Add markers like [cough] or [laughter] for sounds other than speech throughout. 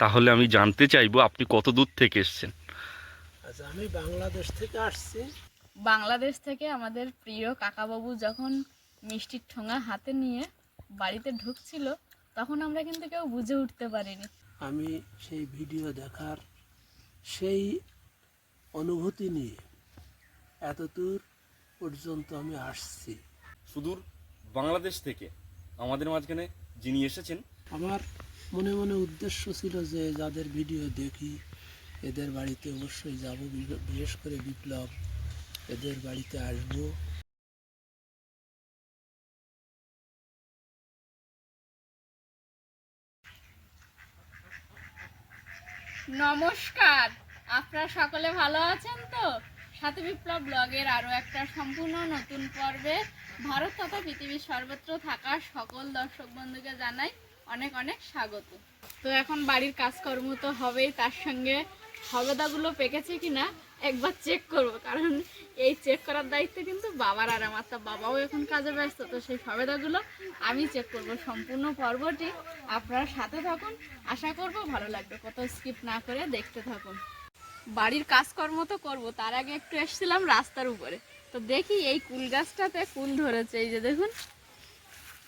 তাহলে আমি জানতে চাইব আপনি কত দূর থেকে এসেছেন? আচ্ছা আমি বাংলাদেশ থেকে আসছি। বাংলাদেশ থেকে আমাদের প্রিয় কাকাবাবু যখন মিষ্টির ঠোঙা হাতে নিয়ে বাড়িতে ঢুকছিল তখন আমরা কিন্তু কেউ বুঝে উঠতে পারিনি। আমি সেই ভিডিও দেখার সেই অনুভূতি নিয়ে এতদূর পর্যন্ত আমি আসছি। সুদূর বাংলাদেশ থেকে আমাদের মাঝখানে যিনি এসেছেন আমার মনে মনে উদ্দেশ্য ছিল যে যাদের ভিডিও দেখি, এদের বাড়িতে অবশ্যই যাব। বিশেষ করে বিপ্লব, এদের বাড়িতে আসব। নমস্কার। আপনারা সকলে ভালো আছেন তো? সাথে বিপ্লব ব্লগের আরও একটা সম্পূর্ণ নতুন পর্বে। ভারত তথা পৃথিবীর সর্বত্র থাকা সকল দর্শক বন্ধুকে জানাই অনেক অনেক স্বাগত। তো এখন বাড়ির কাজকর্ম তো হবেই, তার সঙ্গে সবেদাগুলো পেকেছে কিনা একবার চেক করব, কারণ এই চেক করার দায়িত্ব কিন্তু বাবার আর আমার, তা বাবাও এখন কাজে ব্যস্ত, তো সেই সবেদাগুলো আমি চেক করব। সম্পূর্ণ পর্বটি আপনারা সাথে থাকুন, আশা করব ভালো লাগবে কত স্কিপ না করে দেখতে থাকুন। বাড়ির কাজকর্ম তো করব, তার আগে একটু এসেছিলাম রাস্তার উপরে, তো দেখি এই কুল গাছটাতে কুল ধরেছে, এই যে দেখুন।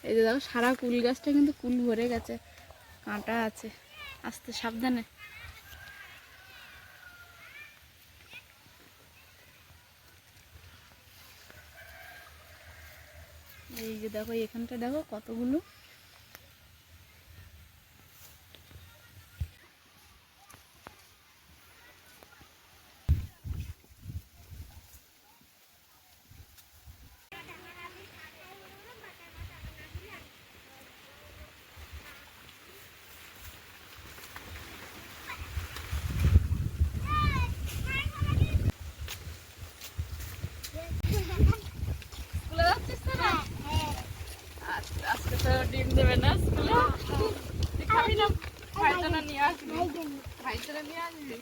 এই যে দেখো, সারা কুল গাছটা কিন্তু কুল ভরে গেছে। কাঁটা আছে। আস্তে, সাবধানে। এই যে দেখো, এখানটা দেখো কতগুলো স্কুলে যাচ্ছিস তোরা আচ্ছা আজকে তো ডিম দেবে না স্কুলে তুই খাবি না ভাইটানা নিয়ে আসবি ভাইটানা নিয়ে আসবি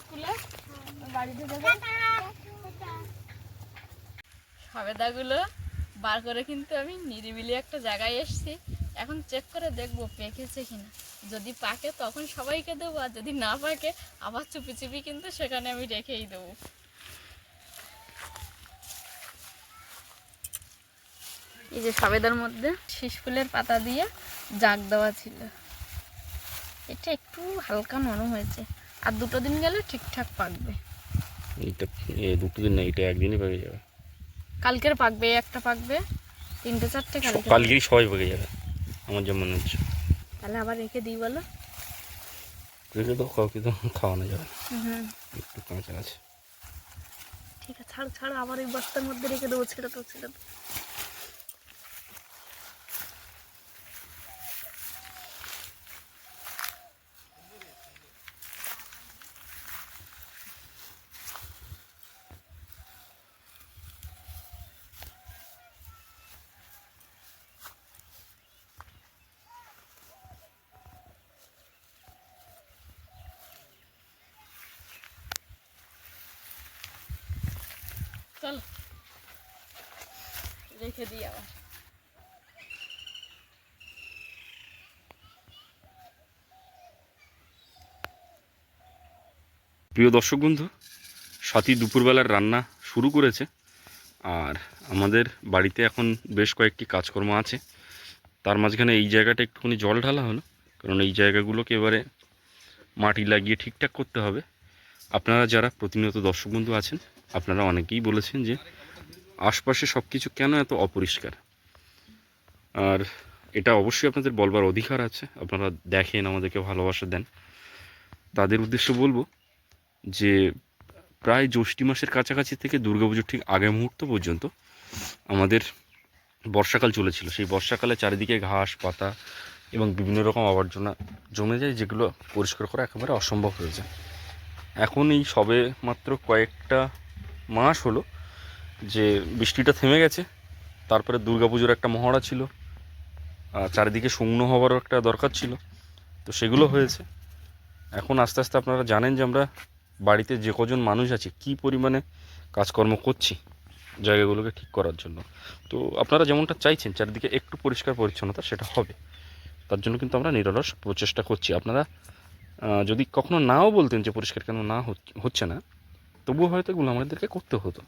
স্কুলে বাড়িতে দেবে সবেদাগুলো বার করে কিন্তু আমি নিরিবিলি একটা জায়গায় এসেছি। এখন চেক করে দেখব পেকেছে কিনা। যদি পাকে তখন সবাইকে দেবো, আর যদি না পাকে, আবার চুপি চুপি কিন্তু সেখানে আমি রেখেই দেবো। এই যে সবেদার মধ্যে শীষ ফুলের পাতা দিয়ে জাগ দেওয়া ছিল। এটা একটু হালকা নরম হয়েছে। আর দুটো দিন গেলে ঠিকঠাক পাকবে। এইটা এই দুটো দিন না এটা একদিনই পেকে যাবে। কালকের পাকবে একটা পাকবে তিনটে চারটে কালকে কালকেই সবাই পেকে যাবে আমার যা মনে হচ্ছে। তাহলে আবার রেখে দিই বলো। রেখে তো কাউকে তো খাওয়ানো যাবে একটু কাঁচা আছে। ঠিক আছে ছাড় ছাড় আবার এই বস্তার মধ্যে রেখে দেবো ছেড়ে তো ছেড়ে চল। রেখে দিই আবার। প্রিয় দর্শক বন্ধু, সাথী দুপুরবেলার রান্না শুরু করেছে আর আমাদের বাড়িতে এখন বেশ কয়েকটি কাজকর্ম আছে। তার মাঝখানে এই জায়গাটা একটুখানি জল ঢালা হলো, কারণ এই জায়গাগুলোকে এবারে মাটি লাগিয়ে ঠিকঠাক করতে হবে। আপনারা যারা প্রতিনিয়ত দর্শক বন্ধু আছেন আপনারা অনেকেই বলেছেন যে আশপাশে সব কিছু কেন এত অপরিষ্কার? আর এটা অবশ্যই আপনাদের বলবার অধিকার আছে। আপনারা দেখেন, আমাদেরকে ভালোবাসা দেন। তাদের উদ্দেশ্য বলব যে প্রায় জ্যৈষ্ঠী মাসের কাছাকাছি থেকে দুর্গাপুজোর ঠিক আগে মুহূর্ত পর্যন্ত আমাদের বর্ষাকাল চলেছিল। সেই বর্ষাকালে চারিদিকে ঘাস, পাতা এবং বিভিন্ন রকম আবর্জনা জমে যায়, যেগুলো পরিষ্কার করা একেবারে অসম্ভব হয়ে যায়। এখন এই সবে মাত্র কয়েকটা মাস হলো যে বৃষ্টিটা থেমে গেছে, তারপরে দুর্গাপুজোর একটা মহড়া ছিল, আর চারিদিকে শুকনো হওয়ারও একটা দরকার ছিল, তো সেগুলো হয়েছে। এখন আস্তে আস্তে আপনারা জানেন যে আমরা বাড়িতে যে কজন মানুষ আছে, কি পরিমাণে কাজকর্ম করছি জায়গাগুলোকে ঠিক করার জন্য। তো আপনারা যেমনটা চাইছেন, চারিদিকে একটু পরিষ্কার পরিচ্ছন্নতা সেটা হবে। তার জন্য কিন্তু আমরা নিরলস প্রচেষ্টা করছি। আপনারা যদি কখনো নাও বলতেন যে পরিষ্কার কেন না হচ- হচ্ছে না তবুও হয়তো এগুলো আমাদেরকে করতে হতো।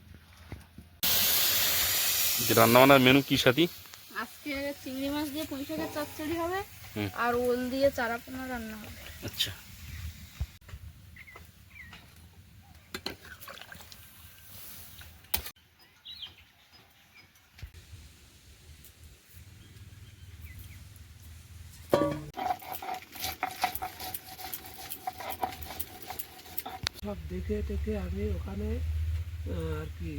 যে রান্নাবান্নার মেনু কি সাথী? আজকে চিংড়ি মাছ দিয়ে পুঁই শাকের চচ্চড়ি হবে আর ওল দিয়ে চারাপোনা রান্না হবে। আচ্ছা সব দেখে টেকে আমি ওখানে আর কি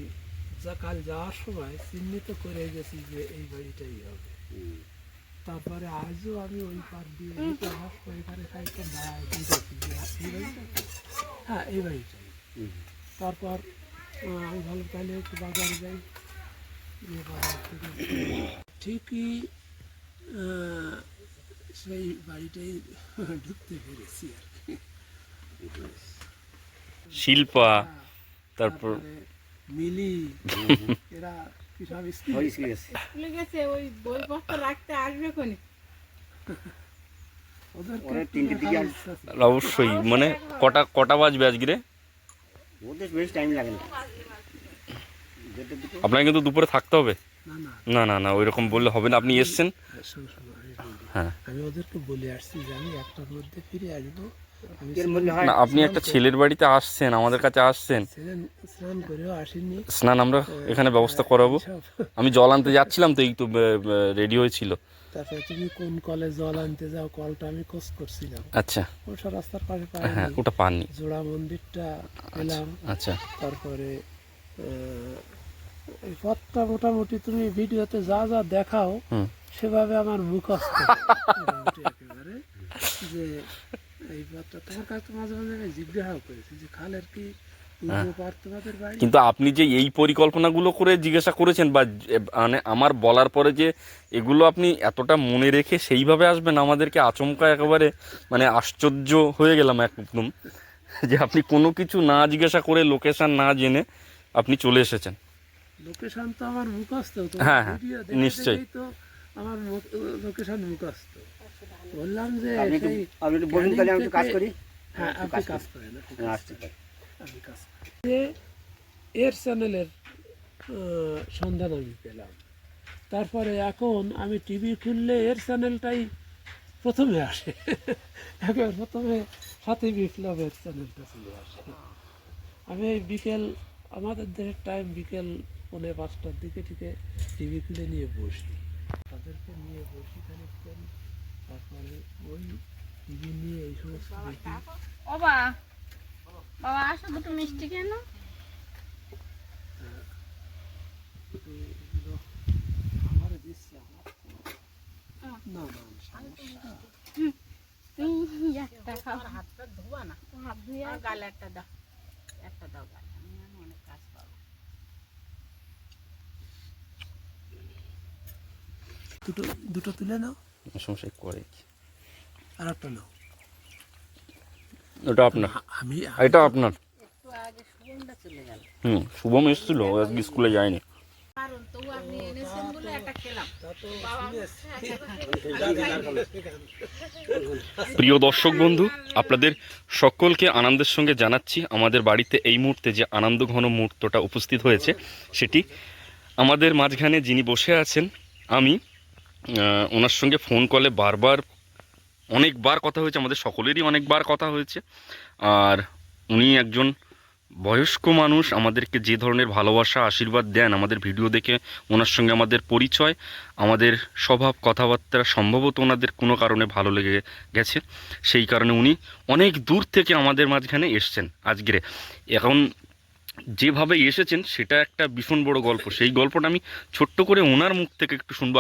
যা কাল যাওয়ার সময় চিহ্নিত করে গেছি যে এই বাড়িটাই হবে। তারপরে আজও আমি ওই পার দিয়ে হেঁটে আসব এখানে খাইতে দেখেছি যে এই বাড়িটা হ্যাঁ এই বাড়িটাই। তারপর আমি ভালো তাহলে একটু বাজারে যাই। ঠিকই সেই বাড়িটাই ঢুকতে পেরেছি আর কি। শিল্পা তারপর মিলি [laughs] এরা কি সব স্কুল স্কুলে গেছে? ওই রাখতে আসবে কোনি। অবশ্যই মানে কটা কটা বাজবে আজকে রে? আপনাকে কিন্তু দুপুরে থাকতে হবে। না না। না ওই রকম বললে হবে না। আপনি এসছেন? বলি। হ্যাঁ। আমি ওদেরকে বলে আসছি যে আমি একটার মধ্যে ফিরে আসব। হয় না আপনি একটা ছেলের বাড়িতে আসছেন আমাদের কাছে আসছেন। স্নান আমরা এখানে ব্যবস্থা করাবো। আমি জল আনতে যাচ্ছিলাম তো এই তো রেডি হয়েছিল। তারপরে তুমি কোন কলে জল আনতে যাও কলটা আমি খোঁজ করছিলাম। আচ্ছা। ওটা রাস্তার পাশে হ্যাঁ ওটা পাননি। জোড়া মন্দিরটা পেলাম আচ্ছা। তারপরে আহ, এই পথটা মোটামুটি তুমি ভিডিওতে যা যা দেখাও সেভাবে আমার মুখস্থ। [laughs] একেবারে যে এই পথটা তোমার কাছে তো মাঝে মাঝে আমি জিজ্ঞাসাও করেছি যে খালের কি পূর্ব পার তোমাদের বাড়ি? কিন্তু আপনি যে এই পরিকল্পনাগুলো করে জিজ্ঞাসা করেছেন বা মানে আমার বলার পরে যে এগুলো আপনি এতটা মনে রেখে সেইভাবে আসবেন আমাদেরকে আচমকা একেবারে মানে আশ্চর্য হয়ে গেলাম একদম। যে আপনি কোনো কিছু না জিজ্ঞাসা করে লোকেশন না জেনে আপনি চলে এসেছেন। লোকেশন তো আমার মুখস্থ হ্যাঁ, হ্যাঁ, নিশ্চয়ই। তো আমার লোকেশন মুখস্থ। বললাম যে আপনি একটু বলুন তাহলে আমি একটু কাজ করি। হ্যাঁ আপনি কাজ কাজ করেন আপনি হ্যাঁ। পারি আমি কাজ যে এর চ্যানেলের সন্ধান আমি পেলাম। তারপরে এখন আমি টিভি খুললে এর চ্যানেলটাই প্রথমে আসে। একবার প্রথমে সাথী বিপ্লবের চ্যানেলটা চলে আসে। আমি বিকেল আমাদের দেশের টাইম বিকেল পৌনে পাঁচটার দিকে থেকে টিভি খুলে নিয়ে বসি। তাদেরকে নিয়ে বসি খানিকক্ষণ। তারপরে ওই টিভি নিয়ে এই সমস্ত দেখি। ও বাবা আসো দুটো মিষ্টি কেন? এগুলো আমারে আমার না না সমস্যা। তুমি একটা খাও। হাত পা ধোবা না। হাত ধুয়ে গালে একটা দাও। একটা দাও গালে। আমি অনেক কাজ পাবো। দুটো দুটো তুলে নাও। সমস্যা করে কি? আর একটা নাও ওটা আপনার। আমি এটা আপনার। একটু আগে সুগন্ধা চলে গেল। হুম শুভম এসেছিল আজকে স্কুলে যায়নি। প্রিয় দর্শক বন্ধু আপনাদের সকলকে আনন্দের সঙ্গে জানাচ্ছি আমাদের বাড়িতে এই মুহূর্তে যে আনন্দ ঘন মুহূর্তটা উপস্থিত হয়েছে সেটি আমাদের মাঝখানে যিনি বসে আছেন আমি ওনার সঙ্গে ফোন কলে বারবার, অনেকবার কথা হয়েছে, আমাদের সকলেরই অনেকবার কথা হয়েছে। আর উনি একজন বয়স্ক মানুষ, আমাদেরকে যে ধরনের ভালোবাসা, আশীর্বাদ দেন, আমাদের ভিডিও দেখে ওনার সঙ্গে আমাদের পরিচয়, আমাদের স্বভাব কথাবার্তা সম্ভবত ওনাদের কোনো কারণে ভালো লেগে গেছে। সেই কারণে উনি অনেক দূর থেকে আমাদের মাঝখানে এসছেন আজকের। এখন যেভাবে এসেছেন সেটা একটা ভীষণ বড় গল্প। সেই গল্পটা আমি ছোট্ট করে ওনার মুখ থেকে একটু শুনব।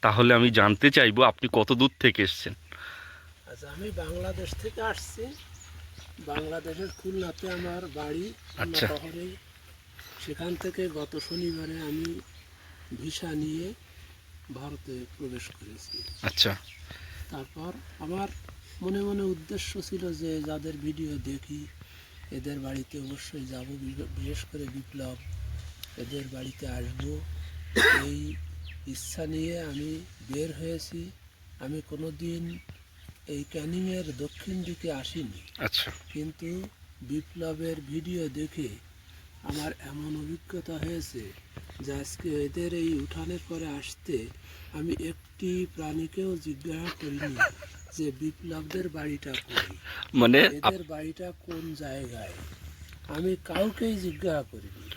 তাহলে আমি জানতে চাইব আপনি কত দূর থেকে এসছেন। আচ্ছা আমি বাংলাদেশ থেকে আসছি। বাংলাদেশের খুলনাতে আমার বাড়ি আচ্ছা। সেখান থেকে গত শনিবারে আমি ভিসা নিয়ে ভারতে প্রবেশ করেছি। আচ্ছা। তারপর আমার মনে মনে উদ্দেশ্য ছিল যে যাদের ভিডিও দেখি এদের বাড়িতে অবশ্যই যাব। বিশেষ করে বিপ্লব এদের বাড়িতে আসব। এই ইচ্ছা নিয়ে আমি বের হয়েছি। আমি কোনো দিন এই ক্যানিংয়ের দক্ষিণ দিকে আসিনি। আচ্ছা। কিন্তু বিপ্লবের ভিডিও দেখে আমার এমন অভিজ্ঞতা হয়েছে যে আজকে এদের এই উঠানের পরে আসতে আমি একটি প্রাণীকেও জিজ্ঞাসা করিনি। যে বিপ্লবদের বাড়িটা কই মানে এদের বাড়িটা কোন জায়গায়? আমি কাউকেই জিজ্ঞাসা করিনি।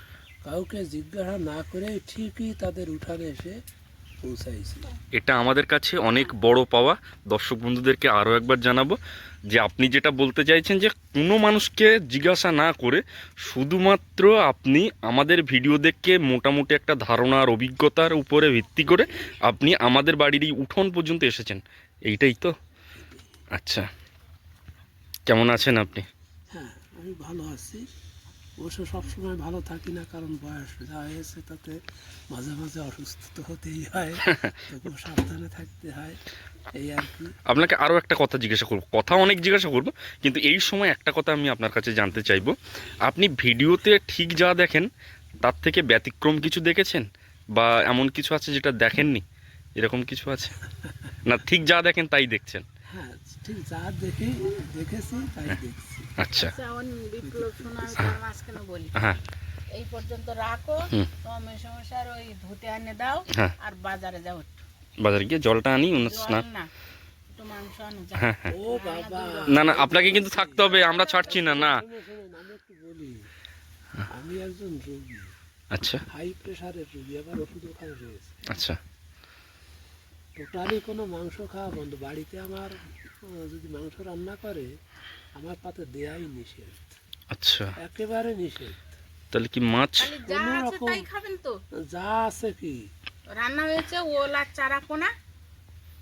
কাউকে জিজ্ঞাসা না করে ঠিকই তাদের উঠানে এসে পৌঁছাইছি। এটা আমাদের কাছে অনেক বড় পাওয়া। দর্শক বন্ধুদেরকে আরও একবার জানাব যে আপনি যেটা বলতে চাইছেন যে কোনো মানুষকে জিজ্ঞাসা না করে শুধুমাত্র আপনি আমাদের ভিডিও দেখে মোটামুটি একটা ধারণার অভিজ্ঞতার উপরে ভিত্তি করে আপনি আমাদের বাড়ির এই উঠোন পর্যন্ত এসেছেন। এইটাই তো। আচ্ছা। কেমন আছেন আপনি? হ্যাঁ আমি ভালো আছি। অবশ্য সবসময় ভালো থাকি না কারণ বয়স যা হয়েছে তাতে মাঝে মাঝে অসুস্থ তো হতেই হয়। [laughs] তবুও সাবধানে থাকতে হয় এই আর কি। আপনাকে আরও একটা কথা জিজ্ঞাসা করব কথা অনেক জিজ্ঞাসা করব কিন্তু এই সময় একটা কথা আমি আপনার কাছে জানতে চাইব। আপনি ভিডিওতে ঠিক যা দেখেন তার থেকে ব্যতিক্রম কিছু দেখেছেন? বা এমন কিছু আছে যেটা দেখেননি? এরকম কিছু আছে? না ঠিক যা দেখেন তাই দেখছেন? হ্যাঁ ঠিক যা দেখি দেখেছি তাই দেখছি। আচ্ছা। বিপ্লব শোনা মাঝখানে বলি। হ্যাঁ। এই পর্যন্ত রাখো। ওই ধুতে আনে দাও হ্যাঁ। আর বাজারে যাও। বাজারে গিয়ে জলটা আনি স্নান। না মাংস আনো যাও হ্যাঁ হ্যাঁ। ও বাবা। না না আপনাকে কিন্তু থাকতে হবে আমরা ছাড়ছি না না। আমি বলি। আমি একজন রোগী। আচ্ছা। হাই প্রেশারের রোগী আবার ওষুধ ওখানে রয়েছে। আচ্ছা। টোটালি কোনো মাংস খাওয়া বন্ধ। বাড়িতে আমার যদি মাংস রান্না করে আমার পাতে দেয়াই নিষেধ। আচ্ছা। একেবারে নিষেধ। তাহলে কি মাছ? কোনো রকম- খাবেন তো। যা আছে কি? রান্না হয়েছে ওল আর চারা পোনা।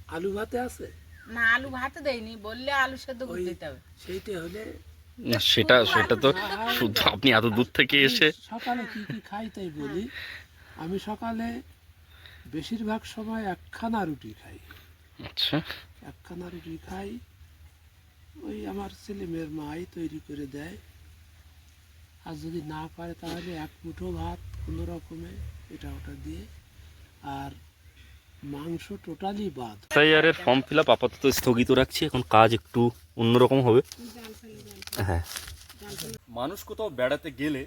আলু ভাতে আছে? না আলু ভাতে দেয়নি। বললে আলু সেদ্ধ করে দিতে হবে। সেইটা হলে না সেটা সেটা তো শুধু আপনি এত দূর থেকে এসে সকালে কি কি খাই তাই বলি। আমি সকালে বেশিরভাগ সময় একখানা রুটি খাই। আচ্ছা। একখানা রুটি খাই ওই আমার ছেলে মেয়ের মাই তৈরি করে দেয়। আর যদি না পারে তাহলে এক মুঠো ভাত কোনো রকমে এটা ওটা দিয়ে। আর মাংস টোটালি বাদ। এসআইআরের ফর্ম ফিল আপ আপাতত স্থগিত রাখছি এখন কাজ একটু অন্যরকম হবে। হ্যাঁ। মানুষ কোথাও বেড়াতে গেলে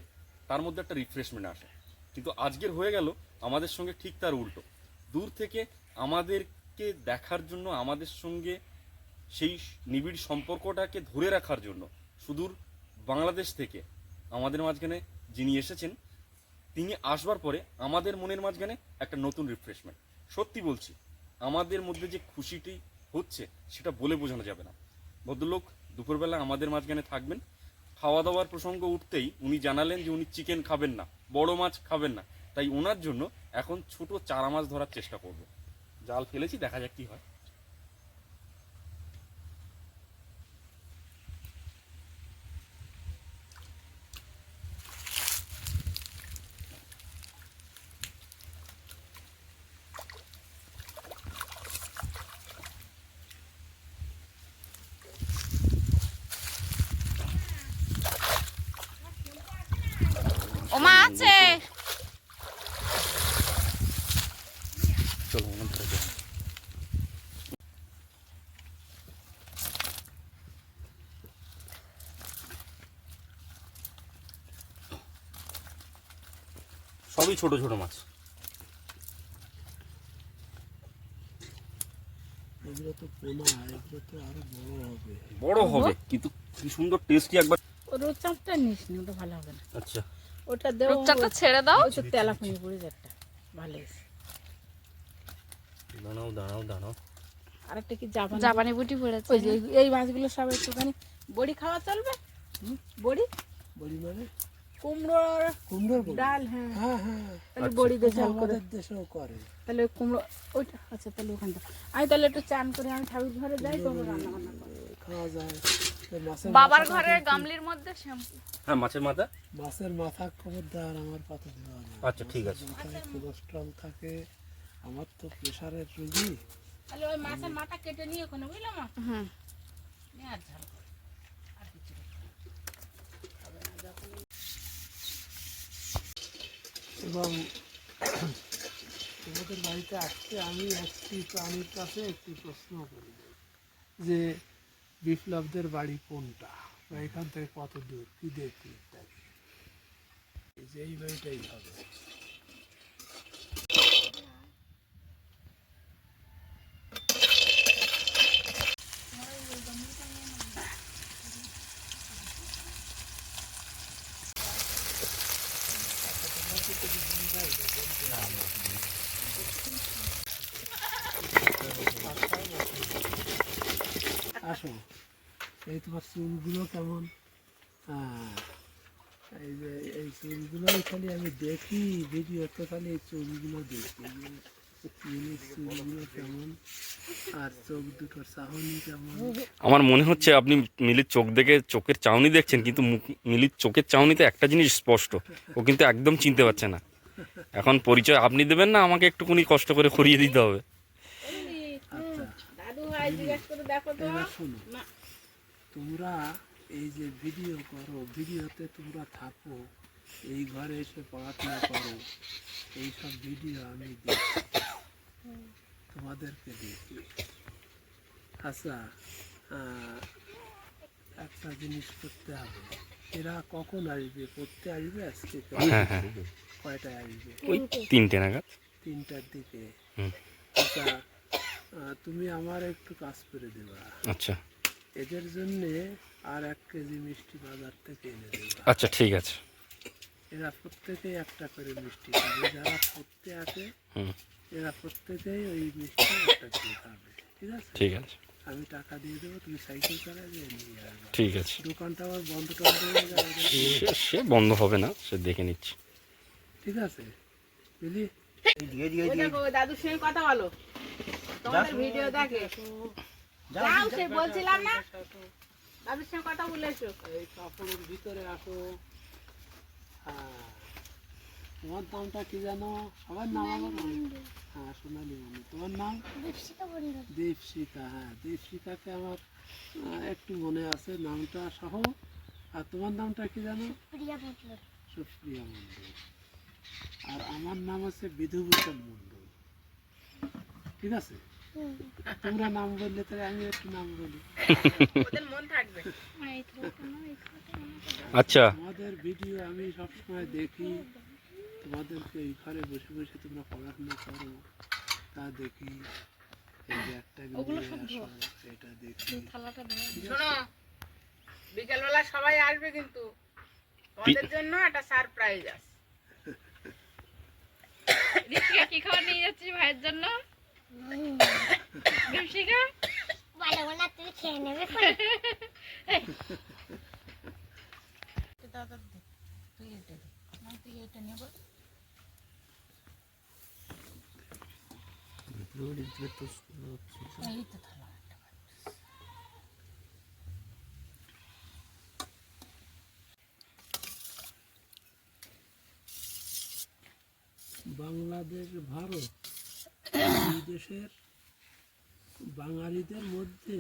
তার মধ্যে একটা রিফ্রেশমেন্ট আসে। কিন্তু আজকের হয়ে গেল আমাদের সঙ্গে ঠিক তার উল্টো। দূর থেকে আমাদেরকে দেখার জন্য, আমাদের সঙ্গে সেই নিবিড় সম্পর্কটাকে ধরে রাখার জন্য, সুদূর বাংলাদেশ থেকে আমাদের মাঝখানে যিনি এসেছেন, তিনি আসবার পরে আমাদের মনের মাঝখানে একটা নতুন রিফ্রেশমেন্ট সত্যি বলছি, আমাদের মধ্যে যে খুশিটি হচ্ছে, সেটা বলে বোঝানো যাবে না। ভদ্রলোক দুপুরবেলা আমাদের মাঝখানে থাকবেন। খাওয়া দাওয়ার প্রসঙ্গ উঠতেই উনি জানালেন যে উনি চিকেন খাবেন না, বড় মাছ খাবেন না। তাই ওনার জন্য এখন ছোট চারা মাছ ধরার চেষ্টা করব। জাল ফেলেছি, দেখা যাক কি হয় ও মা আছে চলো ওনার ধরে যাই। সবই ছোট ছোট মাছ। এগুলো তো পোনা এগুলো তো আরও বড় হবে। কিন্তু কি সুন্দর টেস্টি একবার। নিস নি ওটা ভালো হবে না। আচ্ছা। ওটা রূপচাঁদটা ছেড়ে দাও। ওই পড়ে ভালো হয়েছে। দাঁড়াও দাঁড়াও দাঁড়াও। আর একটা কি জাপানি? জাপানি বুটি পড়েছে। ওই যে এই- মাছগুলো সব একটুখানি বড়ি খাওয়া চলবে? হুম, বড়ি? বড়ি মানে? কুমড়োর কুমড়োর ডাল হ্যাঁ। হ্যাঁ হ্যাঁ। তাহলে বড়ি দিয়ে ঝাল করে। দেশেও করে। তাহলে কুমড়ো ওইটা আচ্ছা তাহলে ওখানটা আমি তাহলে একটু চান করে আমি ঠাকুর ঘরে যাই তো রান্না বান্না খাওয়া যায়। বাবার ঘরের গামলির মধ্যে শ্যাম্পু। হ্যাঁ মাছের মাথা? মাছের মাথা খবরদার আমার পাতে দেওয়া আচ্ছা ঠিক আছে। কোলেস্ট্রল থাকে। আমার তো প্রেশারের রোগী। তাহলে ওই মাছের মাথা কেটে নিয়ে ওখানে বুঝলাম হুম নিয়ে আর ঝাল করো। আর কিছু না। এবং তোমাদের বাড়িতে আসতে আমি একটি প্রাণীর কাছে একটি প্রশ্ন করি যে বিপ্লবদের বাড়ি কোনটা? বা এখান থেকে কত দূর? কী দেখি ইত্যাদি? যে এই বাড়িটাই হবে। এই তোমার চুলগুলো কেমন? এই যে, এই চুলগুলোই খালি আমি দেখি, ভিডিওতে খালি এই চুলগুলো দেখি। চুলগুলো কেমন? আমার মনে হচ্ছে আপনি মিলির চোখ দেখে চোখের চাউনি দেখছেন, কিন্তু মিলির চোখের চাউনিতে একটা জিনিস স্পষ্ট, ও কিন্তু একদম চিনতে পারছে না। এখন পরিচয় আপনি দেবেন না, আমাকে একটুখানি কষ্ট করে করিয়ে দিতে হবে আচ্ছা দাদু ভাই জিজ্ঞেস করে দেখো তো এবার শোনো না। তোমরা এই যে ভিডিও করো ভিডিওতে তোমরা থাকো এই ঘরে এসে পড়াশোনা করো এইসব ভিডিও আমি দেখি তোমাদেরকে দেখি। আচ্ছা একটা জিনিস করতে হবে। এরা কখন আসবে? পড়তে আসবে আজকে হ্যাঁ হ্যাঁ। কয়টায় আসবে? ওই তিনটে নাগাদ। তিনটার দিকে। হুম। আচ্ছা তুমি আমার একটু কাজ করে দেবা। আচ্ছা। এদের জন্য আর এক কেজি মিষ্টি বাজার থেকে এনে দেবা। আচ্ছা ঠিক আছে। এরা প্রত্যেকেই একটা করে মিষ্টি খাবে। যারা পড়তে আসে হুম। এরা প্রত্যেকেই ওই মিষ্টি একটা করে খাবে। ঠিক আছে? ঠিক আছে। আমি টাকা দিয়ে দেবো তুমি সাইকেল চালা দিয়ে নিয়ে আসবে। ঠিক আছে। দোকানটা আবার বন্ধ টন্ধ হয়ে যাবে সে- বন্ধ হবে না সে দেখে নিচ্ছি। ঠিক আছে? বুঝলি? দাদুর সঙ্গে কথা বলো। তোমাদের ভিডিও দেখে। যাও সে বলছিলাম না? দাদুর সঙ্গে কথা বলেছ। এই কাপড়ের ভিতরে আসো। হ্যাঁ। তোমার নামটা কি জানো? সবার নাম আমার হ্যাঁ সোনালি মনে তোমার নাম? দীপশিকা হ্যাঁ। দীপশিকাকে আমার একটু মনে আছে নামটা সহ। আর তোমার নামটা কি জানো? সুপ্রিয়া মন্ডল আর আমার নাম আছে বিধুভূষণ মন্ডল ঠিক আছে? তোমরা নাম বললে তাহলে আমি একটু নাম বলি। ওদের মন থাকবে। আচ্ছা। তোমাদের ভিডিও আমি সবসময় দেখি। তোমাদেরকে এই ঘরে বসে বসে তোমরা পড়াশোনা করো তা দেখি। এই যে একটা ভিডিও এটা দেখি। শোনো বিকেলবেলা সবাই আসবে কিন্তু। তোমাদের জন্য একটা সারপ্রাইজ আছে। কি খাবার নিয়ে যাচ্ছিস ভাইয়ের জন্য? ঋষিকা বাংলাদেশ ভারত এই দেশের বাঙালিদের মধ্যে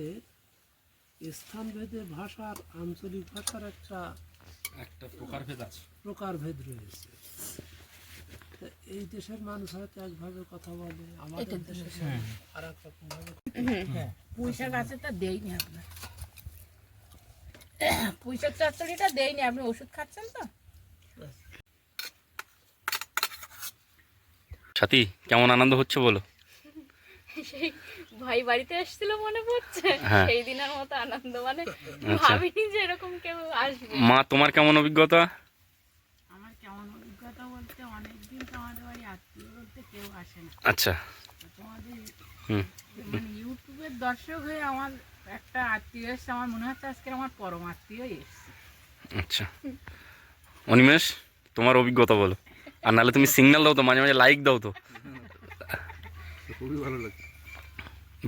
স্থানভেদে ভাষার আঞ্চলিক ভাষার একটা একটা প্রকারভেদ আছে। প্রকারভেদ রয়েছে। এই দেশের মানুষ হয়তো একভাবে কথা বলে আমাদের দেশের আর এক রকম ভাবে পুঁইশাক আছে তা দেইনি আপনার চচ্চড়িটা দেইনি আপনি ওষুধ খাচ্ছেন তো? সাথী কেমন আনন্দ হচ্ছে বলো? সেই ভাই বাড়িতে এসেছিল মনে পড়ছে? হ্যাঁ। সেই দিনের মতো আনন্দ মানে আচ্ছা। ভাবিনি যে এরকম কেউ আসবে। মা তোমার কেমন অভিজ্ঞতা? আমার কেমন অভিজ্ঞতা বলতে অনেকদিন তো আমাদের বাড়ি আত্মীয় বলতে কেউ আসে না। আচ্ছা। তোমাদের হুম। মানে ইউটিউবের দর্শক হয়ে আমার একটা আত্মীয় এসছে আমার মনে হচ্ছে আজকে আমার পরম আত্মীয় এসছে। আচ্ছা। অনিমেষ তোমার অভিজ্ঞতা বলো। আর নাহলে তুমি সিগন্যাল দাও তো মাঝে মাঝে লাইক দাও তো। খুবই ভালো লাগছে।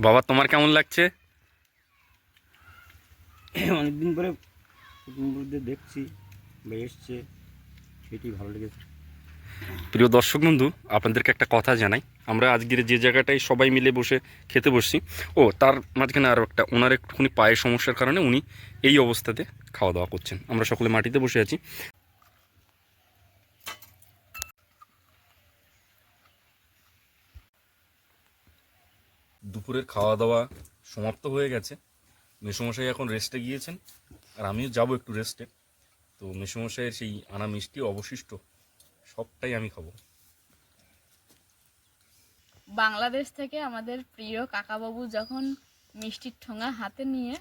বাবা তোমার কেমন লাগছে? অনেকদিন পরে দেখছি বা এসছে সেটি ভালো লেগেছে। প্রিয় দর্শক বন্ধু আপনাদেরকে একটা কথা জানাই। আমরা আজকের যে জায়গাটায় সবাই মিলে বসে খেতে বসছি ও তার মাঝখানে আরও একটা ওনার একটুখানি পায়ের সমস্যার কারণে উনি এই অবস্থাতে খাওয়া দাওয়া করছেন। আমরা সকলে মাটিতে বসে আছি। দুপুরের খাওয়া দাওয়া সমাপ্ত হয়ে গেছে। মেসোমশাই এখন রেস্টে গিয়েছেন, আর আমিও যাব একটু রেস্টে তো মেসোমশাইয়ের সেই আনা মিষ্টি অবশিষ্ট সবটাই আমি খাব। বাংলাদেশ থেকে আমাদের প্রিয় কাকাবাবু যখন মিষ্টির ঠোঙা হাতে নিয়ে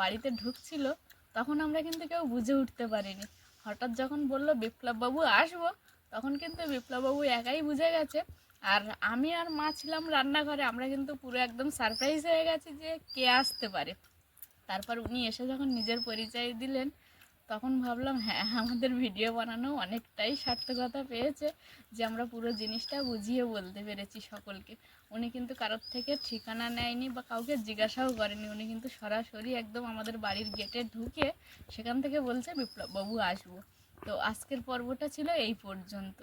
বাড়িতে ঢুকছিল, তখন আমরা কিন্তু কেউ বুঝে উঠতে পারিনি। হঠাৎ যখন বলল, বিপ্লববাবু, আসব? তখন কিন্তু বিপ্লববাবু একাই বুঝে গেছে। আর আমি আর মা ছিলাম রান্নাঘরে, আমরা কিন্তু পুরো একদম সারপ্রাইজ হয়ে গেছি যে কে আসতে পারে। তারপর উনি এসে যখন নিজের পরিচয় দিলেন, তখন ভাবলাম হ্যাঁ আমাদের ভিডিও বানানো অনেকটাই সার্থকতা পেয়েছে যে আমরা পুরো জিনিসটা বুঝিয়ে বলতে পেরেছি সকলকে। উনি কিন্তু কারোর থেকে ঠিকানা নেয়নি বা কাউকে জিজ্ঞাসাও করেনি উনি কিন্তু সরাসরি একদম আমাদের বাড়ির গেটে ঢুকে সেখান থেকে বলছে, বিপ্লব বাবু, আসব। তো আজকের পর্বটা ছিল এই পর্যন্ত।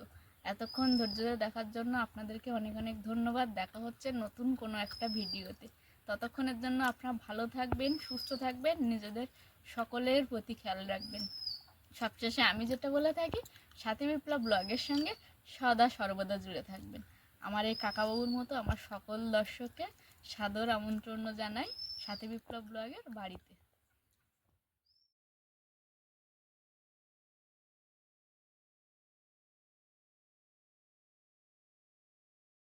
এতক্ষণ ধৈর্য ধরে দেখার জন্য আপনাদেরকে অনেক অনেক ধন্যবাদ। দেখা হচ্ছে নতুন কোনো একটা ভিডিওতে। ততক্ষণের জন্য আপনারা ভালো থাকবেন, সুস্থ থাকবেন, নিজেদের সকলের প্রতি খেয়াল রাখবেন। সবশেষে আমি যেটা বলে থাকি সাথী বিপ্লব ব্লগের সঙ্গে সদা সর্বদা জুড়ে থাকবেন। আমার এই কাকাবাবুর মতো আমার সকল দর্শককে সাদর আমন্ত্রণ জানাই সাথী বিপ্লব ব্লগের বাড়িতে।